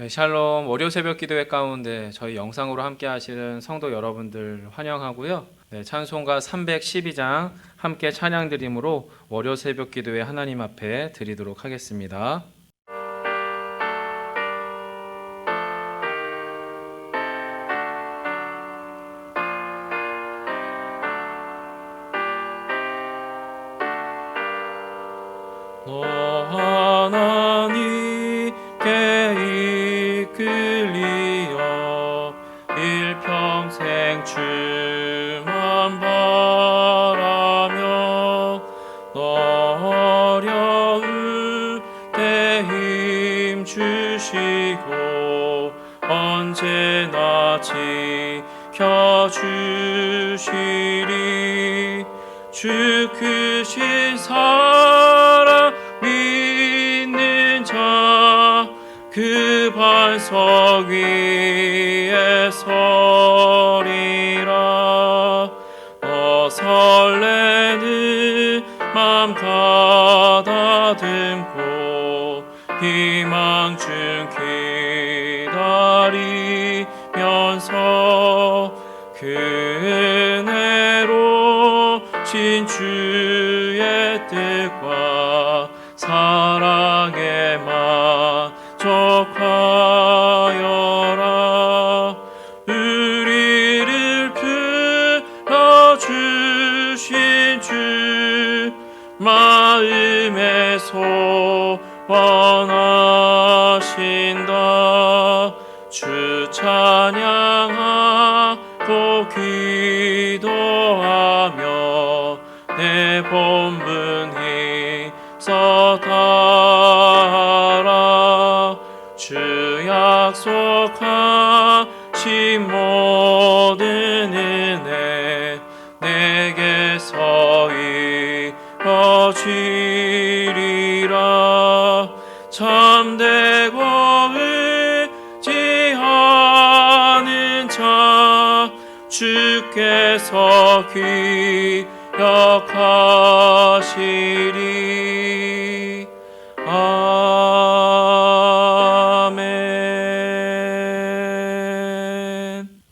네, 샬롬 월요 새벽 기도회 가운데 저희 영상으로 함께 하시는 성도 여러분들 환영하고요. 네, 찬송가 312장 함께 찬양 드림으로 월요 새벽 기도회 하나님 앞에 드리도록 하겠습니다. 주시고 언제나 지켜 주시리. 주 크신 사랑 믿는 자 그 반석 위에 서 진 주의 뜻과 사랑에 만 주께서 기억하시리 아멘.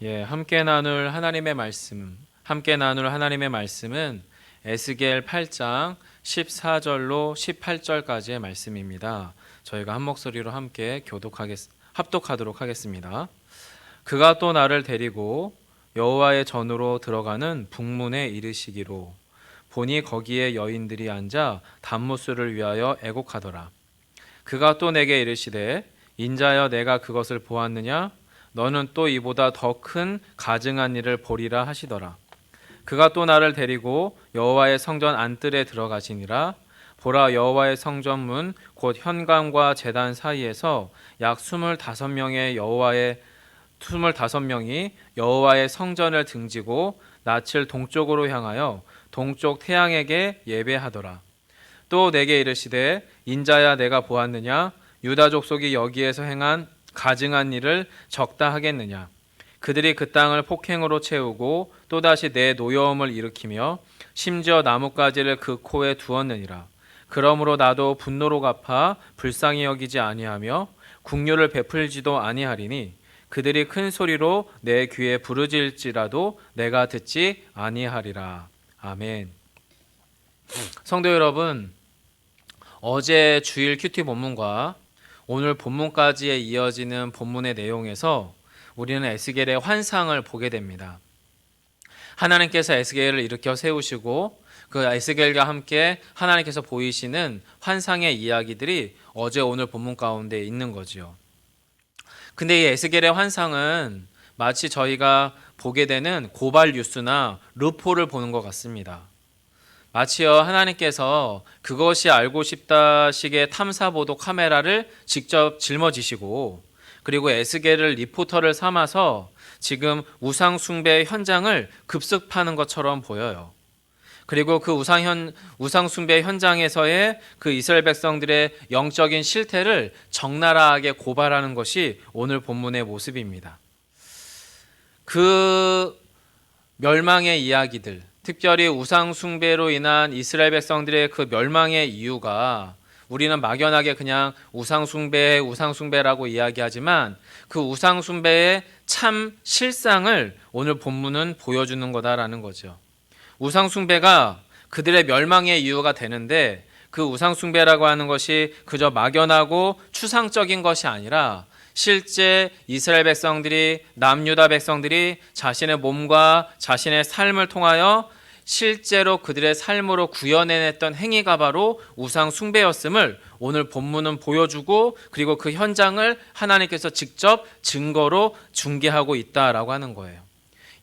예, 함께 나눌 하나님의 말씀. 함께 나눌 하나님의 말씀은 에스겔 8장 14절로 18절까지의 말씀입니다. 저희가 한 목소리로 함께 교독하겠 합독하도록 하겠습니다. 그가 또 나를 데리고 여호와의 전으로 들어가는 북문에 이르시기로 보니 거기에 여인들이 앉아 단무스를 위하여 애곡하더라. 그가 또 내게 이르시되 인자여 내가 그것을 보았느냐 너는 또 이보다 더 큰 가증한 일을 보리라 하시더라. 그가 또 나를 데리고 여호와의 성전 안뜰에 들어가시니라 보라 여호와의 성전문 곧 현관과 제단 사이에서 약 스물다섯 명의 여호와의 스물다섯 명이 여호와의 성전을 등지고 낯을 동쪽으로 향하여 동쪽 태양에게 예배하더라. 또 내게 이르시되 인자야 내가 보았느냐? 유다 족속이 여기에서 행한 가증한 일을 적다 하겠느냐? 그들이 그 땅을 폭행으로 채우고 또다시 내 노여움을 일으키며 심지어 나뭇가지를 그 코에 두었느니라. 그러므로 나도 분노로 갚아 불쌍히 여기지 아니하며 국류를 베풀지도 아니하리니 그들이 큰 소리로 내 귀에 부르짖을지라도 내가 듣지 아니하리라 아멘 성도 여러분 어제 주일 큐티 본문과 오늘 본문까지에 이어지는 본문의 내용에서 우리는 에스겔의 환상을 보게 됩니다. 하나님께서 에스겔을 일으켜 세우시고 그 에스겔과 함께 하나님께서 보이시는 환상의 이야기들이 어제 오늘 본문 가운데 있는 거지요. 근데 이 에스겔의 환상은 마치 저희가 보게 되는 고발 뉴스나 루포를 보는 것 같습니다. 마치요 하나님께서 그것이 알고 싶다식의 탐사 보도 카메라를 직접 짊어지시고 그리고 에스겔을 리포터를 삼아서 지금 우상 숭배 현장을 급습하는 것처럼 보여요. 그리고 그 우상 현 우상 숭배 현장에서의 그 이스라엘 백성들의 영적인 실태를 적나라하게 고발하는 것이 오늘 본문의 모습입니다. 그 멸망의 이야기들, 특별히 우상 숭배로 인한 이스라엘 백성들의 그 멸망의 이유가 우리는 막연하게 그냥 우상 숭배, 우상 숭배라고 이야기하지만 그 우상 숭배의 참 실상을 오늘 본문은 보여주는 거다라는 거죠. 우상숭배가 그들의 멸망의 이유가 되는데 그 우상숭배라고 하는 것이 그저 막연하고 추상적인 것이 아니라 실제 이스라엘 백성들이 남유다 백성들이 자신의 몸과 자신의 삶을 통하여 실제로 그들의 삶으로 구현해냈던 행위가 바로 우상 숭배였음을 오늘 본문은 보여주고 그리고 그 현장을 하나님께서 직접 증거로 중계하고 있다라고 하는 거예요.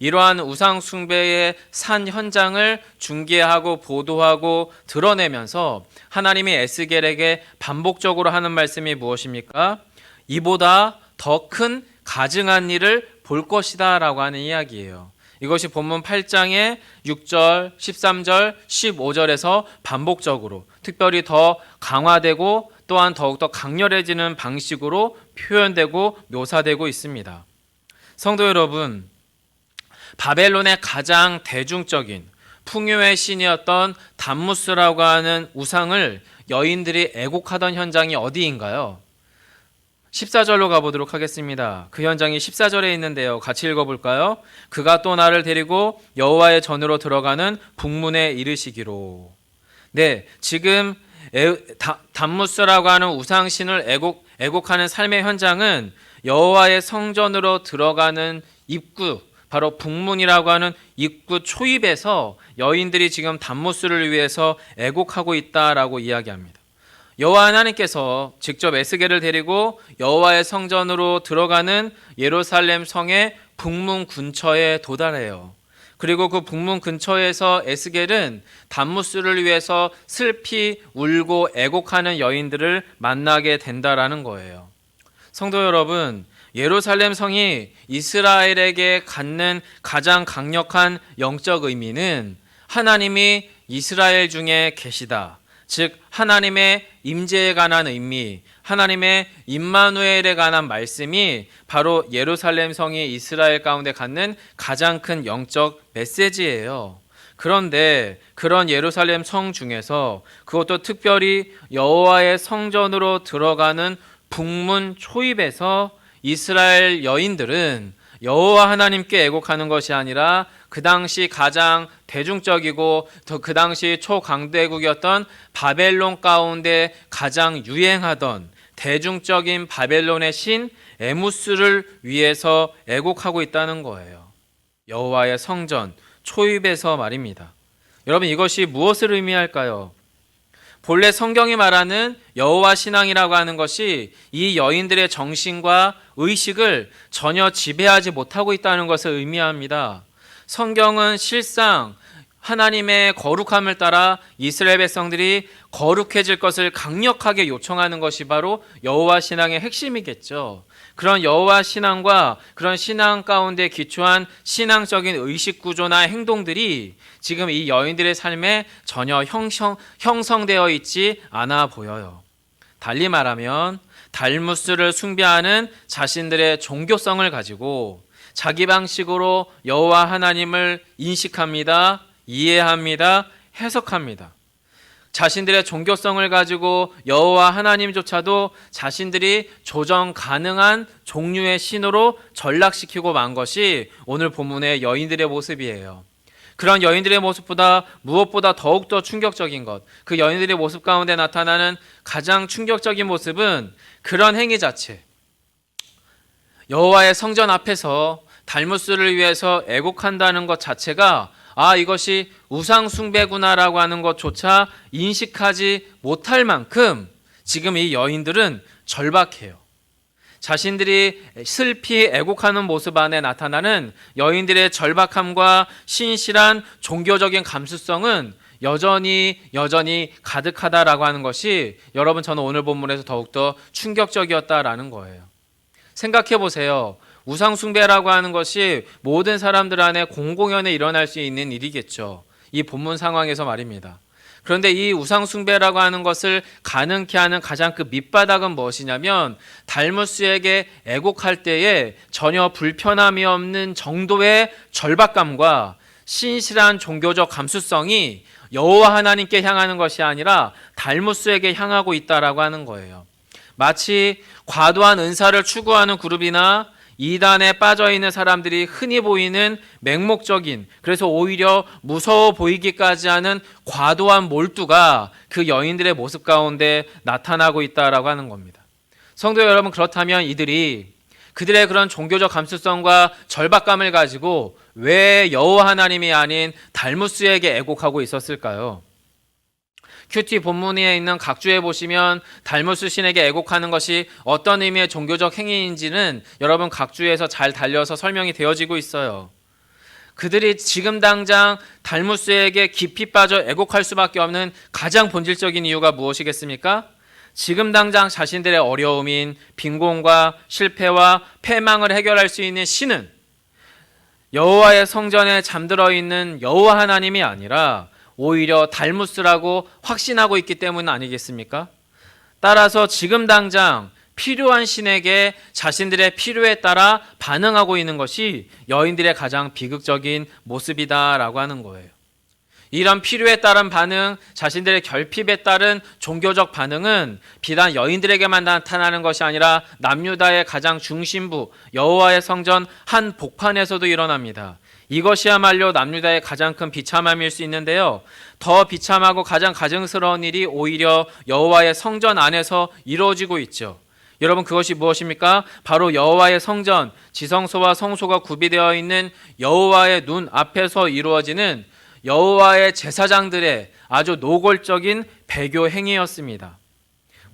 이러한 우상 숭배의 산 현장을 중계하고 보도하고 드러내면서 하나님이 에스겔에게 반복적으로 하는 말씀이 무엇입니까? 이보다 더 큰 가증한 일을 볼 것이다라고 하는 이야기예요. 이것이 본문 8장의 6절, 13절, 15절에서 반복적으로 특별히 더 강화되고 또한 더욱더 강렬해지는 방식으로 표현되고 묘사되고 있습니다. 성도 여러분, 바벨론의 가장 대중적인 풍요의 신이었던 담무스라고 하는 우상을 여인들이 애곡하던 현장이 어디인가요? 14절로 가보도록 하겠습니다. 그 현장이 14절에 있는데요. 같이 읽어볼까요? 그가 또 나를 데리고 여호와의 전으로 들어가는 북문에 이르시기로. 네, 지금 에, 다, 담무스라고 하는 우상신을 애곡, 애곡하는 삶의 현장은 여호와의 성전으로 들어가는 입구, 바로 북문이라고 하는 입구 초입에서 여인들이 지금 담무스를 위해서 애곡하고 있다라고 이야기합니다. 여호와 하나님께서 직접 에스겔을 데리고 여호와의 성전으로 들어가는 예루살렘 성의 북문 근처에 도달해요. 그리고 그 북문 근처에서 에스겔은 담무스를 위해서 슬피 울고 애곡하는 여인들을 만나게 된다라는 거예요. 성도 여러분, 예루살렘 성이 이스라엘에게 갖는 가장 강력한 영적 의미는 하나님이 이스라엘 중에 계시다. 즉 하나님의 임재에 관한 의미, 하나님의 임마누엘에 관한 말씀이 바로 예루살렘 성이 이스라엘 가운데 갖는 가장 큰 영적 메시지예요. 그런데 그런 예루살렘 성 중에서 그것도 특별히 여호와의 성전으로 들어가는 북문 초입에서 이스라엘 여인들은 여호와 하나님께 애곡하는 것이 아니라 그 당시 가장 대중적이고 그 당시 초강대국이었던 바벨론 가운데 가장 유행하던 대중적인 바벨론의 신 에무스를 위해서 애곡하고 있다는 거예요. 여호와의 성전 초입에서 말입니다. 여러분 이것이 무엇을 의미할까요? 본래 성경이 말하는 여호와 신앙이라고 하는 것이 이 여인들의 정신과 의식을 전혀 지배하지 못하고 있다는 것을 의미합니다. 성경은 실상 하나님의 거룩함을 따라 이스라엘 백성들이 거룩해질 것을 강력하게 요청하는 것이 바로 여호와 신앙의 핵심이겠죠. 그런 여호와 신앙과 그런 신앙 가운데 기초한 신앙적인 의식 구조나 행동들이 지금 이 여인들의 삶에 전혀 형성, 형성되어 있지 않아 보여요. 달리 말하면 달무스를 숭배하는 자신들의 종교성을 가지고 자기 방식으로 여호와 하나님을 인식합니다. 이해합니다. 해석합니다. 자신들의 종교성을 가지고 여호와 하나님조차도 자신들이 조정 가능한 종류의 신으로 전락시키고 만 것이 오늘 본문의 여인들의 모습이에요. 그런 여인들의 모습보다 무엇보다 더욱더 충격적인 것, 그 여인들의 모습 가운데 나타나는 가장 충격적인 모습은 그런 행위 자체. 여호와의 성전 앞에서 달무스를 위해서 애곡한다는 것 자체가 아, 이것이 우상숭배구나라고 하는 것조차 인식하지 못할 만큼 지금 이 여인들은 절박해요. 자신들이 슬피 애곡하는 모습 안에 나타나는 여인들의 절박함과 신실한 종교적인 감수성은 여전히 여전히 가득하다라고 하는 것이 여러분 저는 오늘 본문에서 더욱더 충격적이었다라는 거예요. 생각해 보세요. 우상숭배라고 하는 것이 모든 사람들 안에 공공연히 일어날 수 있는 일이겠죠. 이 본문 상황에서 말입니다. 그런데 이 우상숭배라고 하는 것을 가능케 하는 가장 그 밑바닥은 무엇이냐면 달무스에게 애곡할 때에 전혀 불편함이 없는 정도의 절박감과 신실한 종교적 감수성이 여호와 하나님께 향하는 것이 아니라 달무스에게 향하고 있다라고 하는 거예요. 마치 과도한 은사를 추구하는 그룹이나 이단에 빠져 있는 사람들이 흔히 보이는 맹목적인 그래서 오히려 무서워 보이기까지 하는 과도한 몰두가 그 여인들의 모습 가운데 나타나고 있다라고 하는 겁니다. 성도 여러분 그렇다면 이들이 그들의 그런 종교적 감수성과 절박감을 가지고 왜 여호와 하나님이 아닌 달무스에게 애곡하고 있었을까요? 큐티 본문에 있는 각주에 보시면 달무스 신에게 애곡하는 것이 어떤 의미의 종교적 행위인지는 여러분 각주에서 잘 달려서 설명이 되어지고 있어요. 그들이 지금 당장 달무스에게 깊이 빠져 애곡할 수밖에 없는 가장 본질적인 이유가 무엇이겠습니까? 지금 당장 자신들의 어려움인 빈곤과 실패와 패망을 해결할 수 있는 신은 여호와의 성전에 잠들어 있는 여호와 하나님이 아니라 오히려 달무스라고 확신하고 있기 때문 아니겠습니까? 따라서 지금 당장 필요한 신에게 자신들의 필요에 따라 반응하고 있는 것이 여인들의 가장 비극적인 모습이다라고 하는 거예요. 이런 필요에 따른 반응, 자신들의 결핍에 따른 종교적 반응은 비단 여인들에게만 나타나는 것이 아니라 남유다의 가장 중심부 여호와의 성전 한 복판에서도 일어납니다. 이것이야말로 남유다의 가장 큰 비참함일 수 있는데요. 더 비참하고 가장 가증스러운 일이 오히려 여호와의 성전 안에서 이루어지고 있죠. 여러분 그것이 무엇입니까? 바로 여호와의 성전, 지성소와 성소가 구비되어 있는 여호와의 눈 앞에서 이루어지는 여호와의 제사장들의 아주 노골적인 배교 행위였습니다.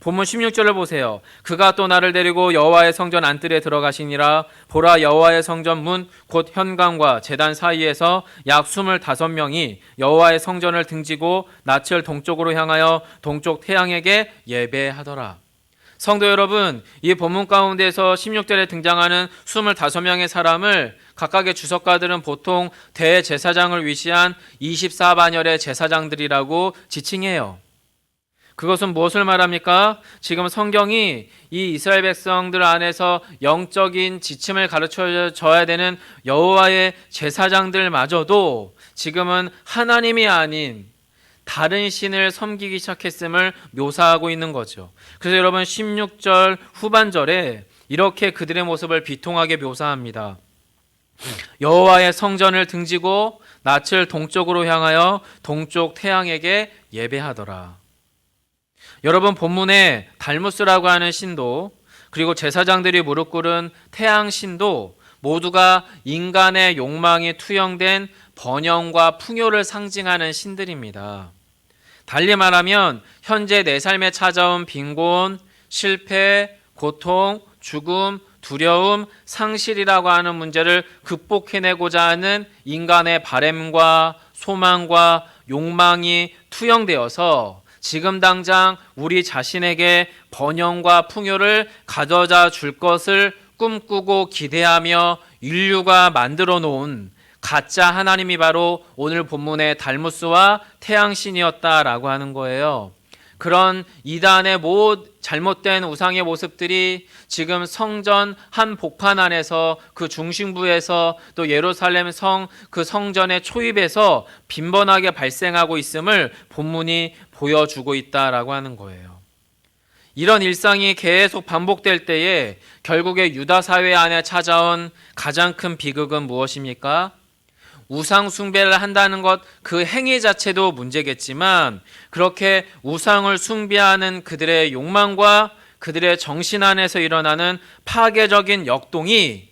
본문 16절을 보세요. 그가 또 나를 데리고 여호와의 성전 안뜰에 들어가시니라 보라 여호와의 성전 문 곧 현관과 제단 사이에서 약 25명이 여호와의 성전을 등지고 낯을 동쪽으로 향하여 동쪽 태양에게 예배하더라. 성도 여러분, 이 본문 가운데서 16절에 등장하는 25명의 사람을 각각의 주석가들은 보통 대제사장을 위시한 24반열의 제사장들이라고 지칭해요. 그것은 무엇을 말합니까? 지금 성경이 이 이스라엘 백성들 안에서 영적인 지침을 가르쳐 줘야 되는 여호와의 제사장들마저도 지금은 하나님이 아닌 다른 신을 섬기기 시작했음을 묘사하고 있는 거죠. 그래서 여러분 16절 후반절에 이렇게 그들의 모습을 비통하게 묘사합니다. 여호와의 성전을 등지고 낯을 동쪽으로 향하여 동쪽 태양에게 예배하더라. 여러분 본문에 달무스라고 하는 신도 그리고 제사장들이 무릎 꿇은 태양 신도 모두가 인간의 욕망이 투영된 번영과 풍요를 상징하는 신들입니다. 달리 말하면 현재 내 삶에 찾아온 빈곤, 실패, 고통, 죽음, 두려움, 상실이라고 하는 문제를 극복해내고자 하는 인간의 바램과 소망과 욕망이 투영되어서 지금 당장 우리 자신에게 번영과 풍요를 가져다 줄 것을 꿈꾸고 기대하며 인류가 만들어 놓은 가짜 하나님이 바로 오늘 본문의 달무스와 태양신이었다라고 하는 거예요. 그런 이단의 모 잘못된 우상의 모습들이 지금 성전 한 복판 안에서 그 중심부에서 또 예루살렘 성 그 성전의 초입에서 빈번하게 발생하고 있음을 본문이 보여주고 있다라고 하는 거예요. 이런 일상이 계속 반복될 때에 결국에 유다 사회 안에 찾아온 가장 큰 비극은 무엇입니까? 우상 숭배를 한다는 것 그 행위 자체도 문제겠지만 그렇게 우상을 숭배하는 그들의 욕망과 그들의 정신 안에서 일어나는 파괴적인 역동이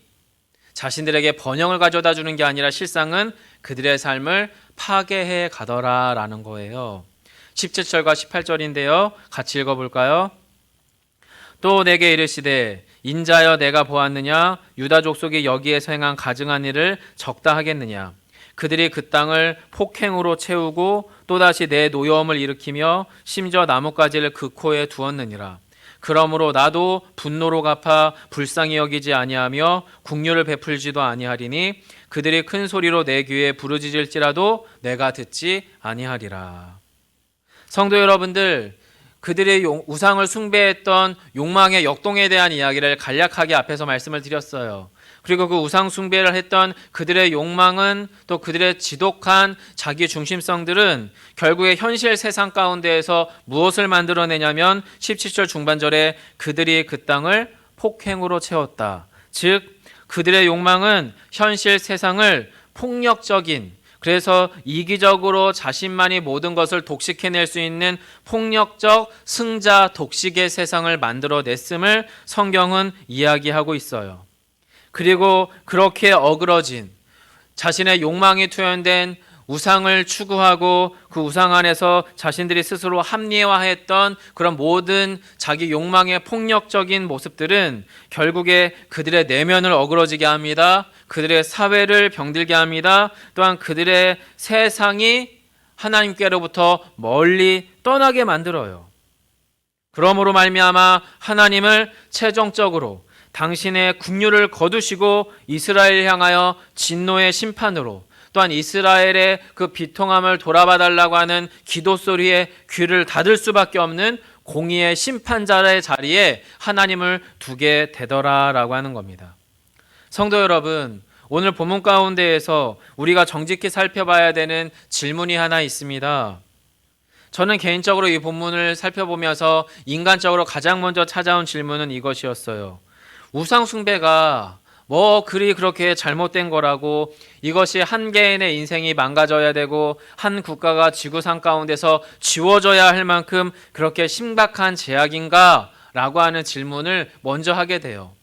자신들에게 번영을 가져다 주는 게 아니라 실상은 그들의 삶을 파괴해 가더라라는 거예요. 17절과 18절인데요. 같이 읽어 볼까요? 또 내게 이르시되 인자여 내가 보았느냐 유다 족속이 여기에서 행한 가증한 일을 적다 하겠느냐 그들이 그 땅을 폭행으로 채우고 또다시 내 노여움을 일으키며 심지어 나뭇가지를 그 코에 두었느니라 그러므로 나도 분노로 갚아 불쌍히 여기지 아니하며 국류를 베풀지도 아니하리니 그들이 큰 소리로 내 귀에 부르짖을지라도 내가 듣지 아니하리라 성도 여러분들 그들의 용- 우상을 숭배했던 욕망의 역동에 대한 이야기를 간략하게 앞에서 말씀을 드렸어요. 그리고 그 우상 숭배를 했던 그들의 욕망은 또 그들의 지독한 자기 중심성들은 결국에 현실 세상 가운데에서 무엇을 만들어내냐면 17절 중반절에 그들이 그 땅을 폭행으로 채웠다. 즉 그들의 욕망은 현실 세상을 폭력적인 그래서 이기적으로 자신만이 모든 것을 독식해낼 수 있는 폭력적 승자 독식의 세상을 만들어냈음을 성경은 이야기하고 있어요. 그리고 그렇게 어그러진 자신의 욕망이 투현된 우상을 추구하고 그 우상 안에서 자신들이 스스로 합리화했던 그런 모든 자기 욕망의 폭력적인 모습들은 결국에 그들의 내면을 어그러지게 합니다. 그들의 사회를 병들게 합니다. 또한 그들의 세상이 하나님께로부터 멀리 떠나게 만들어요. 그러므로 말미암아 하나님을 최종적으로 당신의 국류를 거두시고 이스라엘 향하여 진노의 심판으로 또한 이스라엘의 그 비통함을 돌아봐 달라고 하는 기도 소리에 귀를 닫을 수밖에 없는 공의의 심판자의 자리에 하나님을 두게 되더라라고 하는 겁니다. 성도 여러분, 오늘 본문 가운데에서 우리가 정직히 살펴봐야 되는 질문이 하나 있습니다. 저는 개인적으로 이 본문을 살펴보면서 인간적으로 가장 먼저 찾아온 질문은 이것이었어요. 우상숭배가 뭐 그리 그렇게 잘못된 거라고 이것이 한 개인의 인생이 망가져야 되고 한 국가가 지구상 가운데서 지워져야 할 만큼 그렇게 심각한 제약인가? 라고 하는 질문을 먼저 하게 돼요.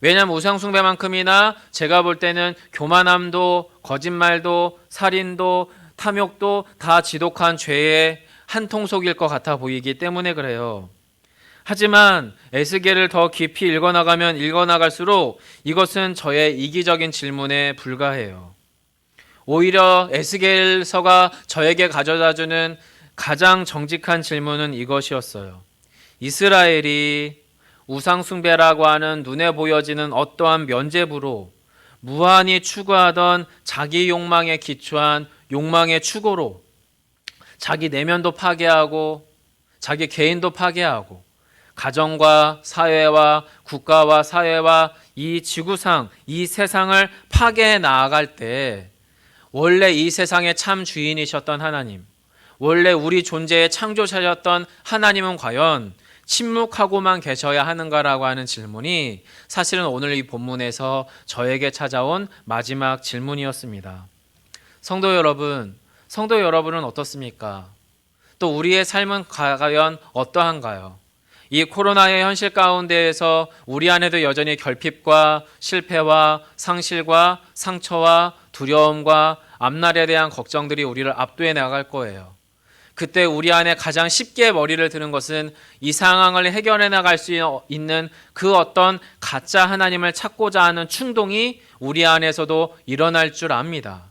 왜냐하면 우상숭배만큼이나 제가 볼 때는 교만함도 거짓말도 살인도 탐욕도 다 지독한 죄의 한 통속일 것 같아 보이기 때문에 그래요. 하지만 에스겔을 더 깊이 읽어나가면 읽어나갈수록 이것은 저의 이기적인 질문에 불과해요. 오히려 에스겔서가 저에게 가져다주는 가장 정직한 질문은 이것이었어요. 이스라엘이 우상숭배라고 하는 눈에 보여지는 어떠한 면죄부로 무한히 추구하던 자기 욕망에 기초한 욕망의 추구로 자기 내면도 파괴하고 자기 개인도 파괴하고 가정과 사회와 국가와 사회와 이 지구상 이 세상을 파괴해 나아갈 때 원래 이 세상의 참 주인이셨던 하나님 원래 우리 존재의 창조자였던 하나님은 과연 침묵하고만 계셔야 하는가라고 하는 질문이 사실은 오늘 이 본문에서 저에게 찾아온 마지막 질문이었습니다. 성도 여러분, 성도 여러분은 어떻습니까? 또 우리의 삶은 과연 어떠한가요? 이 코로나의 현실 가운데에서 우리 안에도 여전히 결핍과 실패와 상실과 상처와 두려움과 앞날에 대한 걱정들이 우리를 압도해 나갈 거예요. 그때 우리 안에 가장 쉽게 머리를 드는 것은 이 상황을 해결해 나갈 수 있는 그 어떤 가짜 하나님을 찾고자 하는 충동이 우리 안에서도 일어날 줄 압니다.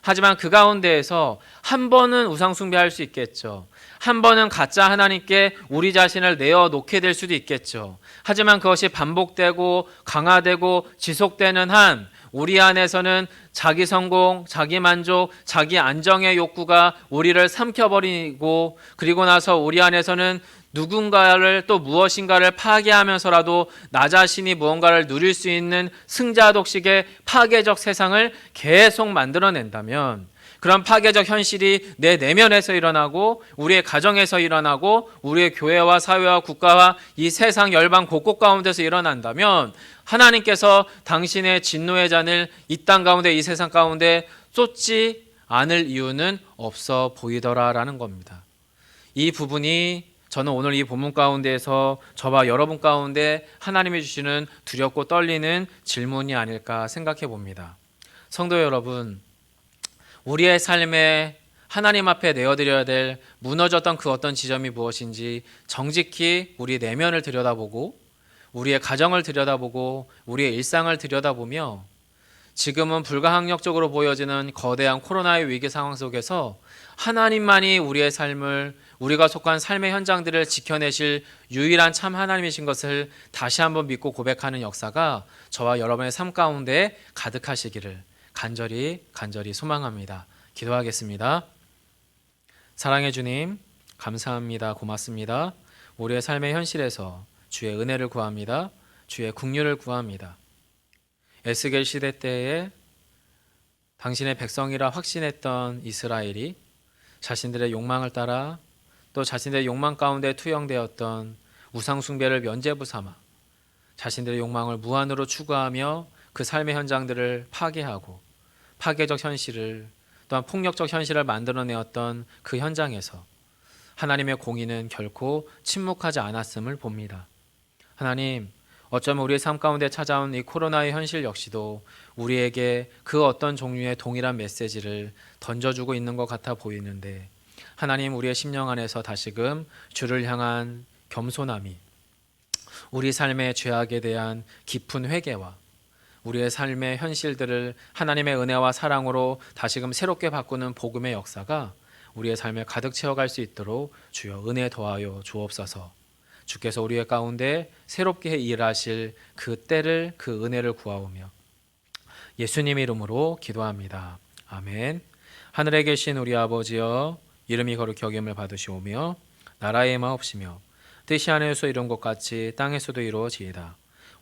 하지만 그 가운데에서 한 번은 우상숭배할 수 있겠죠. 한 번은 가짜 하나님께 우리 자신을 내어 놓게 될 수도 있겠죠. 하지만 그것이 반복되고 강화되고 지속되는 한 우리 안에서는 자기 성공, 자기 만족, 자기 안정의 욕구가 우리를 삼켜버리고 그리고 나서 우리 안에서는 누군가를 또 무엇인가를 파괴하면서라도 나 자신이 무언가를 누릴 수 있는 승자 독식의 파괴적 세상을 계속 만들어낸다면 그런 파괴적 현실이 내 내면에서 일어나고 우리의 가정에서 일어나고 우리의 교회와 사회와 국가와 이 세상 열방 곳곳 가운데서 일어난다면 하나님께서 당신의 진노의 잔을 이 땅 가운데 이 세상 가운데 쏟지 않을 이유는 없어 보이더라라는 겁니다. 이 부분이 저는 오늘 이 본문 가운데에서 저와 여러분 가운데 하나님이 주시는 두렵고 떨리는 질문이 아닐까 생각해 봅니다. 성도 여러분, 우리의 삶에 하나님 앞에 내어드려야 될 무너졌던 그 어떤 지점이 무엇인지 정직히 우리 내면을 들여다보고 우리의 가정을 들여다보고 우리의 일상을 들여다보며 지금은 불가항력적으로 보여지는 거대한 코로나의 위기 상황 속에서 하나님만이 우리의 삶을 우리가 속한 삶의 현장들을 지켜내실 유일한 참 하나님이신 것을 다시 한번 믿고 고백하는 역사가 저와 여러분의 삶 가운데 가득하시기를 간절히 간절히 소망합니다. 기도하겠습니다. 사랑해 주님, 감사합니다. 고맙습니다. 우리의 삶의 현실에서 주의 은혜를 구합니다. 주의 국류를 구합니다. 에스겔 시대 때에 당신의 백성이라 확신했던 이스라엘이 자신들의 욕망을 따라 또 자신들의 욕망 가운데 투영되었던 우상 숭배를 면죄부 삼아 자신들의 욕망을 무한으로 추구하며 그 삶의 현장들을 파괴하고 파괴적 현실을 또한 폭력적 현실을 만들어내었던 그 현장에서 하나님의 공의는 결코 침묵하지 않았음을 봅니다. 하나님, 어쩌면 우리의 삶 가운데 찾아온 이 코로나의 현실 역시도 우리에게 그 어떤 종류의 동일한 메시지를 던져주고 있는 것 같아 보이는데 하나님 우리의 심령 안에서 다시금 주를 향한 겸손함이 우리 삶의 죄악에 대한 깊은 회개와 우리의 삶의 현실들을 하나님의 은혜와 사랑으로 다시금 새롭게 바꾸는 복음의 역사가 우리의 삶에 가득 채워갈 수 있도록 주여 은혜 더하여 주옵소서. 주께서 우리의 가운데 새롭게 일하실 그 때를 그 은혜를 구하오며 예수님 이름으로 기도합니다. 아멘. 하늘에 계신 우리 아버지여 이름이 거룩히 여김을 받으시오며 나라의 마옵시며 뜻이 하늘에서 이룬 것 같이 땅에서도 이루어지이다.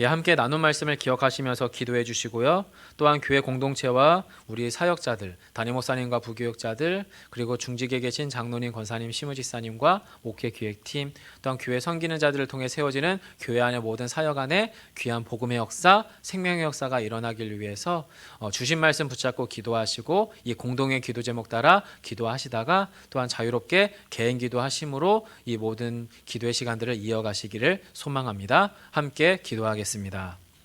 예, 함께 나눈 말씀을 기억하시면서 기도해 주시고요. 또한 교회 공동체와 우리 사역자들, 담임 목사님과 부교육자들, 그리고 중직에 계신 장로님, 권사님, 시무지사님과 목회 기획팀, 또한 교회 섬기는 자들을 통해 세워지는 교회 안의 모든 사역 안에 귀한 복음의 역사, 생명의 역사가 일어나기를 위해서 어, 주신 말씀 붙잡고 기도하시고 이 공동의 기도 제목 따라 기도하시다가 또한 자유롭게 개인 기도하심으로 이 모든 기도의 시간들을 이어가시기를 소망합니다. 함께 기도하겠습니다.